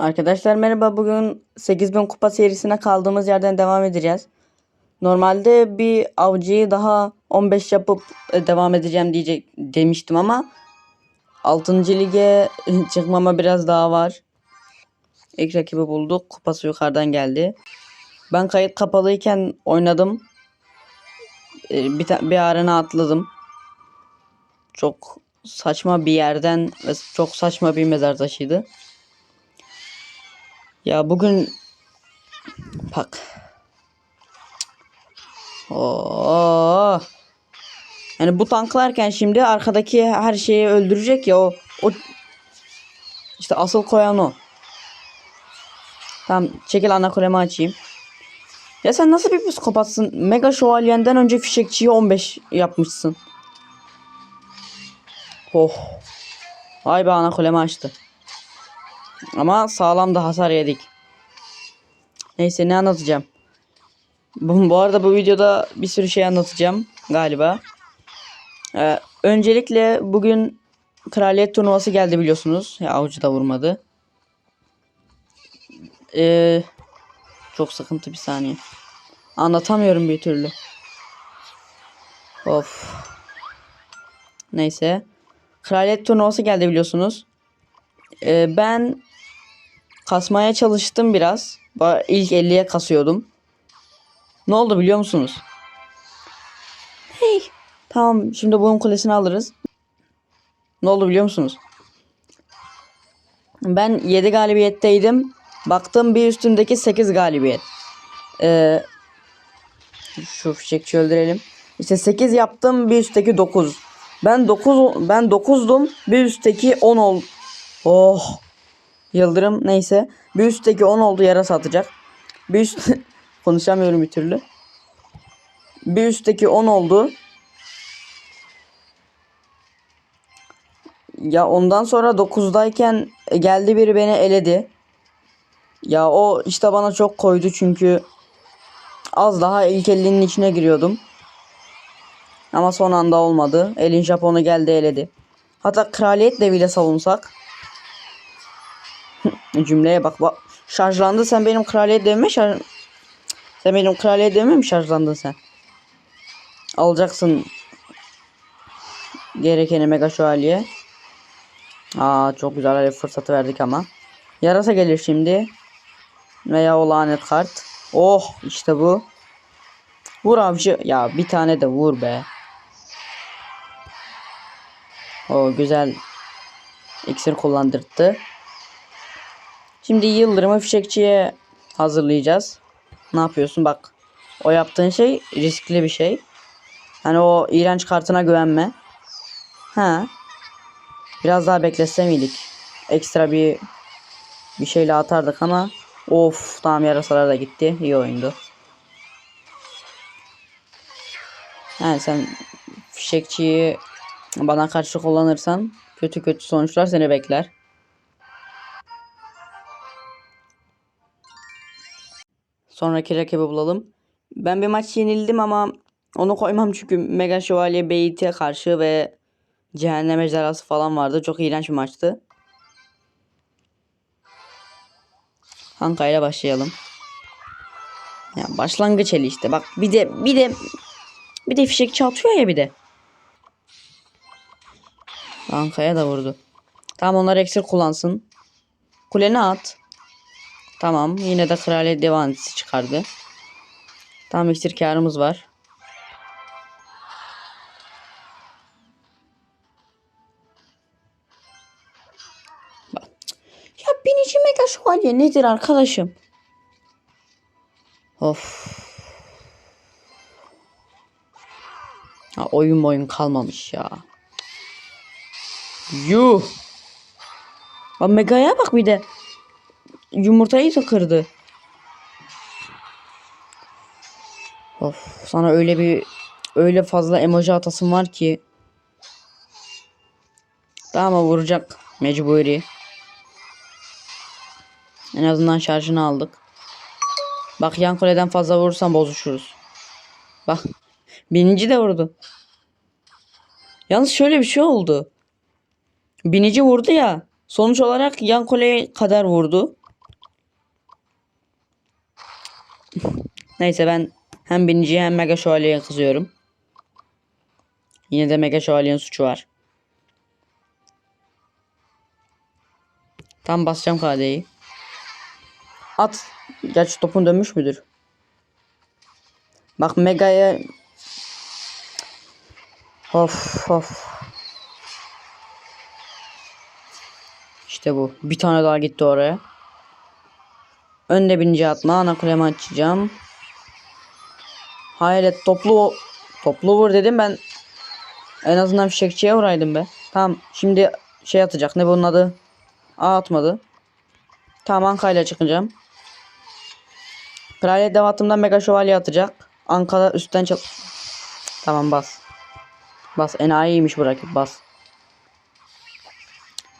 Arkadaşlar merhaba. Bugün 8000 kupa serisine kaldığımız yerden devam edeceğiz. Normalde bir avcıyı daha 15 yapıp e, devam edeceğim diyecek demiştim ama 6. lige çıkmama biraz daha var. İlk rakibi bulduk. Kupası yukarıdan geldi. Ben kayıt kapalıyken oynadım. E, Bir, bir arena atladım. Çok saçma bir yerden ve çok saçma bir mezar taşıydı. Ya bugün bak. Oo. Yani bu tanklarken şimdi arkadaki her şeyi öldürecek ya o o işte asıl koyan o. Tamam çekil ana kulemi açayım. Ya sen nasıl bir psikopatsın? Mega şövalyenden önce fişekçiyi 15 yapmışsın. Oh. Vay be ana kulemi açtı. Ama sağlam da hasar yedik. Neyse ne anlatacağım. Bu, bu arada bu videoda bir sürü şey anlatacağım galiba. Ee, öncelikle bugün kraliyet turnuvası geldi biliyorsunuz. Ya avcı da vurmadı. Ee, çok sıkıntı bir saniye. Anlatamıyorum bir türlü. Of. Neyse. Kraliyet turnuvası geldi biliyorsunuz. Ee, ben kasmaya çalıştım biraz. İlk 50'ye kasıyordum. Ne oldu biliyor musunuz? Hey. Tamam şimdi bunun kulesini alırız. Ne oldu biliyor musunuz? Ben 7 galibiyetteydim. Baktım bir üstümdeki 8 galibiyet. Ee, şu fişekçi öldürelim. İşte 8 yaptım bir üstteki 9. Ben 9 ben 9'dum. Bir üstteki 10 ol. Oh. Yıldırım neyse. Bir üstteki 10 oldu yarasa atacak. Bir üst konuşamıyorum bir türlü. Bir üstteki 10 oldu. Ya ondan sonra 9'dayken geldi biri beni eledi. Ya o işte bana çok koydu çünkü az daha ilk 50'nin içine giriyordum. Ama son anda olmadı. Elin Japon'u geldi eledi. Hatta kraliyetle bile savunsak. Cümleye bak bak. Şarjlandı sen benim kraliyet devime şarj... Sen benim kraliyet devime mi şarjlandın sen? Alacaksın gerekeni mega şövalye. Aa çok güzel alev fırsatı verdik ama. Yarasa gelir şimdi. Veya o lanet kart. Oh işte bu. Vur avcı. Ya bir tane de vur be. O güzel iksir kullandırdı. Şimdi yıldırımı fişekçiye hazırlayacağız. Ne yapıyorsun bak. O yaptığın şey riskli bir şey. Hani o iğrenç kartına güvenme. Ha. Biraz daha beklese miydik? Ekstra bir bir şeyle atardık ama of tamam yarasalar da gitti. İyi oyundu. Yani sen fişekçiyi bana karşı kullanırsan kötü kötü sonuçlar seni bekler. Sonraki rakibi bulalım. Ben bir maç yenildim ama onu koymam çünkü Mega Şövalye Beyit'e karşı ve Cehennem Ejderhası falan vardı. Çok iğrenç bir maçtı. Hanka ile başlayalım. Ya başlangıç eli işte. Bak bir de bir de bir de fişekçi atıyor ya bir de. Hanka'ya da vurdu. Tamam onlar eksir kullansın. Kuleni at. Tamam yine de kraliyet devanisi çıkardı. Tamam iksir karımız var. Bak. Ya binici mega şövalye nedir arkadaşım? Of. Ha, oyun oyun kalmamış ya. Yuh. Bak Mega'ya bak bir de. Yumurtayı da. Of sana öyle bir öyle fazla emoji atasım var ki. Tamam vuracak mecburi. En azından şarjını aldık. Bak yan kuleden fazla vurursan bozuşuruz. Bak. Binici de vurdu. Yalnız şöyle bir şey oldu. Binici vurdu ya. Sonuç olarak yan kuleye kadar vurdu. Neyse ben hem biniciye hem mega şövalyeye kızıyorum. Yine de mega şövalyenin suçu var. Tam basacağım KD'yi. At. Gerçi topun dönmüş müdür? Bak Mega'ya Of of. İşte bu. Bir tane daha gitti oraya. Önde binince atma. Ana kulemi açacağım. Hayret toplu toplu vur dedim ben. En azından fişekçiye vuraydım be. Tamam şimdi şey atacak. Ne bunun adı? A atmadı. Tamam Anka'yla çıkacağım. Kraliyet dev attığımda mega şövalye atacak. Ankara üstten çal... Tamam bas. Bas enayiymiş bu rakip bas.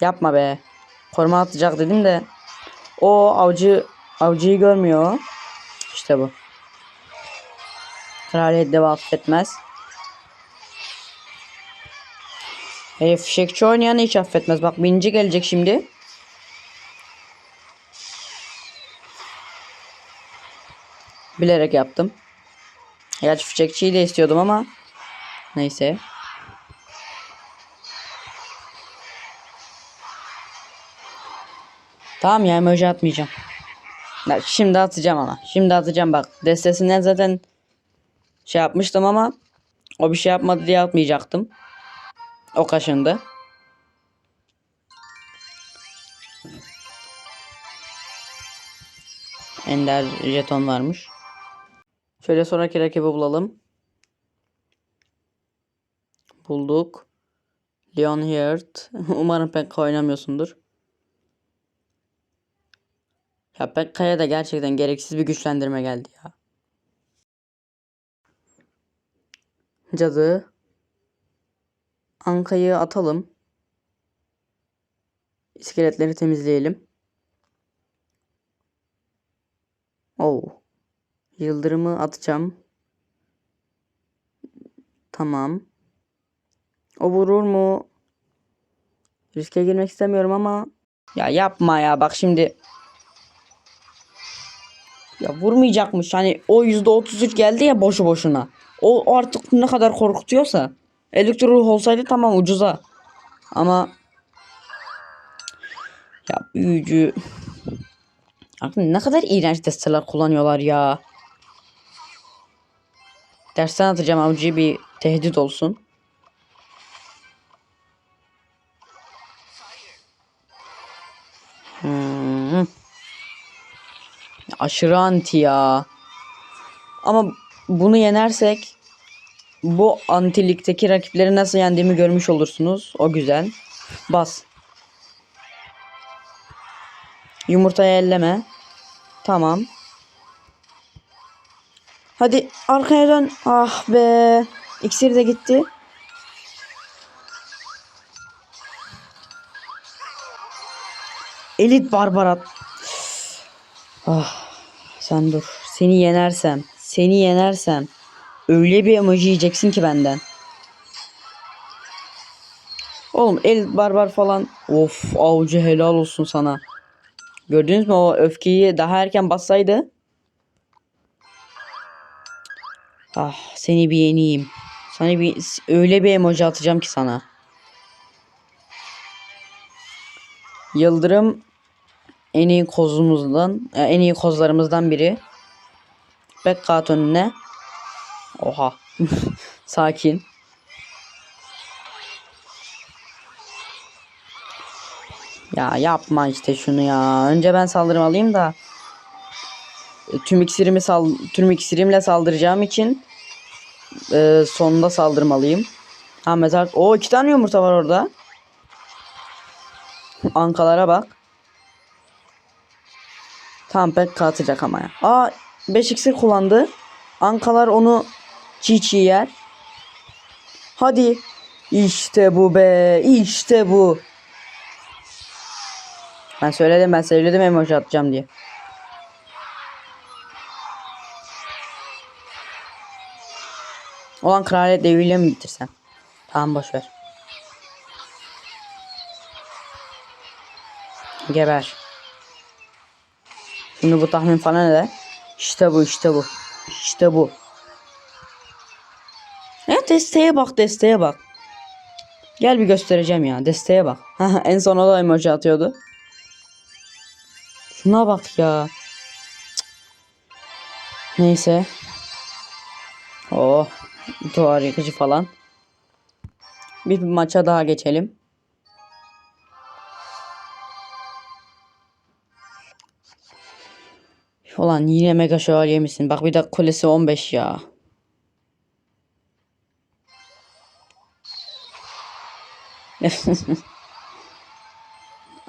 Yapma be. Koruma atacak dedim de. O avcı avcıyı görmüyor. İşte bu. Kraliyet dev affetmez. Herif fişekçi oynayanı hiç affetmez. Bak bininci gelecek şimdi. Bilerek yaptım. Gerçi fişekçiyi de istiyordum ama neyse. Tamam ya emoji atmayacağım. Ya şimdi atacağım ama. Şimdi atacağım bak. Destesinden zaten şey yapmıştım ama o bir şey yapmadı diye atmayacaktım. O kaşındı. Ender jeton varmış. Şöyle sonraki rakibi bulalım. Bulduk. Leon Hirt. Umarım pek oynamıyorsundur. Ya Pekka'ya da gerçekten gereksiz bir güçlendirme geldi ya. Cadı. Anka'yı atalım. İskeletleri temizleyelim. Oo. Yıldırımı atacağım. Tamam. O vurur mu? Riske girmek istemiyorum ama. Ya yapma ya bak şimdi. Ya vurmayacakmış. Hani o %33 geldi ya boşu boşuna. O, artık ne kadar korkutuyorsa. Elektro olsaydı tamam ucuza. Ama ya büyücü Abi ne kadar iğrenç desteler kullanıyorlar ya. Dersten atacağım avcı bir tehdit olsun. Aşırı anti ya. Ama bunu yenersek bu antilikteki rakipleri nasıl yendiğimi görmüş olursunuz. O güzel. Bas. Yumurtayı elleme. Tamam. Hadi arkaya dön. Ah be. İksir de gitti. Elit barbarat. Ah. Sen dur. Seni yenersem. Seni yenersem. Öyle bir emoji yiyeceksin ki benden. Oğlum el barbar falan. Of avcı helal olsun sana. Gördünüz mü o öfkeyi daha erken bassaydı. Ah seni bir yeneyim. Sana bir öyle bir emoji atacağım ki sana. Yıldırım en iyi kozumuzdan, e, en iyi kozlarımızdan biri. Bekkat önüne. Oha. Sakin. Ya yapma işte şunu ya. Önce ben saldırmalıyım da. E, Tüm iksirimi sal tüm iksirimle saldıracağım için e, sonunda saldırmalıyım. Ha mezar. O iki tane yumurta var orada. Ankalara bak. Tam pek atacak ama ya. Aa 5 iksir kullandı. Ankalar onu çiğ çiğ yer. Hadi. İşte bu be. İşte bu. Ben söyledim ben söyledim emoji atacağım diye. Olan kraliyet deviyle mi bitirsen? Tamam boş ver. Geber. Şimdi bu tahmin falan ne? İşte bu işte bu. İşte bu. Ya desteğe bak desteğe bak. Gel bir göstereceğim ya. Desteğe bak. en son o da emoji atıyordu. Şuna bak ya. Cık. Neyse. Oh. Duvar yıkıcı falan. Bir maça daha geçelim. Ulan yine mega şövalye misin? Bak bir de kulesi 15 ya.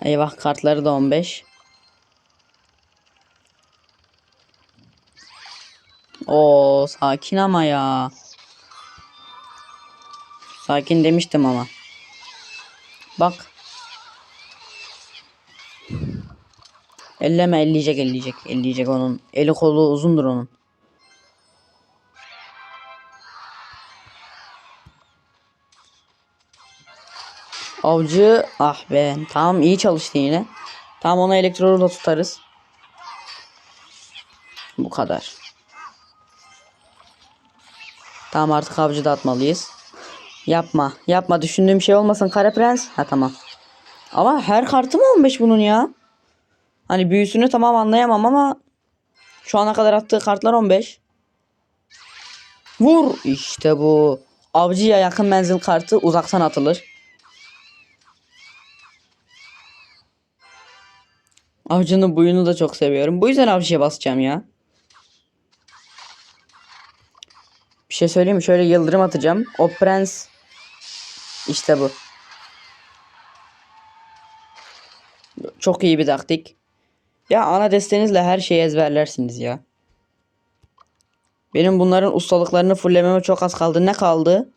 Eyvah kartları da 15. Oo sakin ama ya. Sakin demiştim ama. Bak. Elleme elleyecek elleyecek. Elleyecek onun. Eli kolu uzundur onun. Avcı ah be tamam iyi çalıştı yine. Tamam onu elektrorla tutarız. Bu kadar. Tamam artık avcı da atmalıyız. Yapma yapma düşündüğüm şey olmasın kara prens. Ha tamam. Ama her kartı mı 15 bunun ya? Hani büyüsünü tamam anlayamam ama şu ana kadar attığı kartlar 15. Vur işte bu. Avcıya yakın menzil kartı uzaktan atılır. Avcının buyunu da çok seviyorum. Bu yüzden avcıya basacağım ya. Bir şey söyleyeyim mi? Şöyle yıldırım atacağım. O prens işte bu. Çok iyi bir taktik. Ya ana destenizle her şeyi ezberlersiniz ya. Benim bunların ustalıklarını fullememe çok az kaldı. Ne kaldı?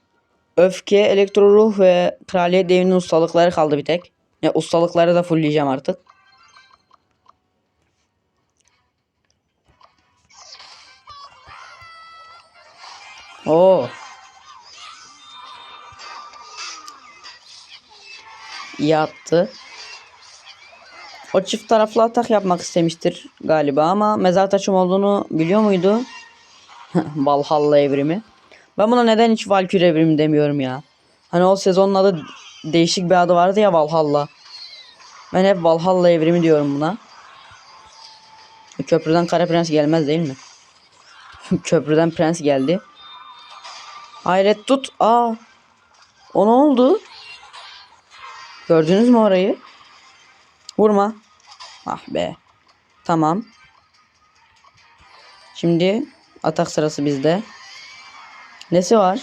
Öfke, elektro ruh ve kraliyet devinin ustalıkları kaldı bir tek. Ya ustalıkları da fullleyeceğim artık. Oo. İyi attı. O çift taraflı atak yapmak istemiştir galiba ama mezar taşım olduğunu biliyor muydu? Valhalla evrimi. Ben buna neden hiç Valkyrie evrimi demiyorum ya. Hani o sezonun adı değişik bir adı vardı ya Valhalla. Ben hep Valhalla evrimi diyorum buna. Köprüden kara prens gelmez değil mi? Köprüden prens geldi. Hayret tut. Aa. O ne oldu? Gördünüz mü orayı? Vurma. Ah be. Tamam. Şimdi atak sırası bizde. Nesi var?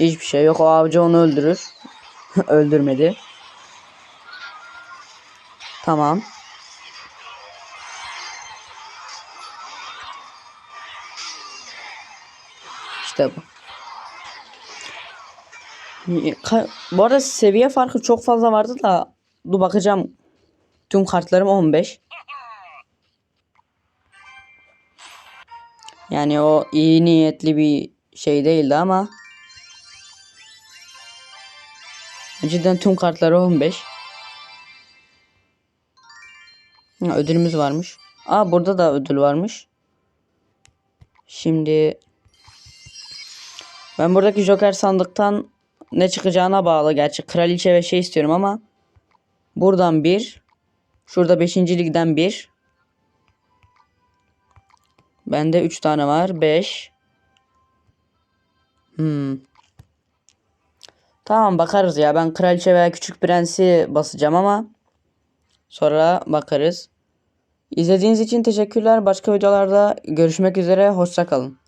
Hiçbir şey yok. O avcı onu öldürür. Öldürmedi. Tamam. İşte bu. Bu arada seviye farkı çok fazla vardı da dur bakacağım. Tüm kartlarım 15. Yani o iyi niyetli bir şey değildi ama cidden tüm kartları 15. Ha, ödülümüz varmış. Aa burada da ödül varmış. Şimdi ben buradaki Joker sandıktan ne çıkacağına bağlı gerçi. Kraliçe ve şey istiyorum ama buradan bir. Şurada 5. ligden bir. Bende 3 tane var. 5. Hmm. Tamam bakarız ya. Ben kraliçe veya küçük prensi basacağım ama sonra bakarız. İzlediğiniz için teşekkürler. Başka videolarda görüşmek üzere. Hoşça kalın.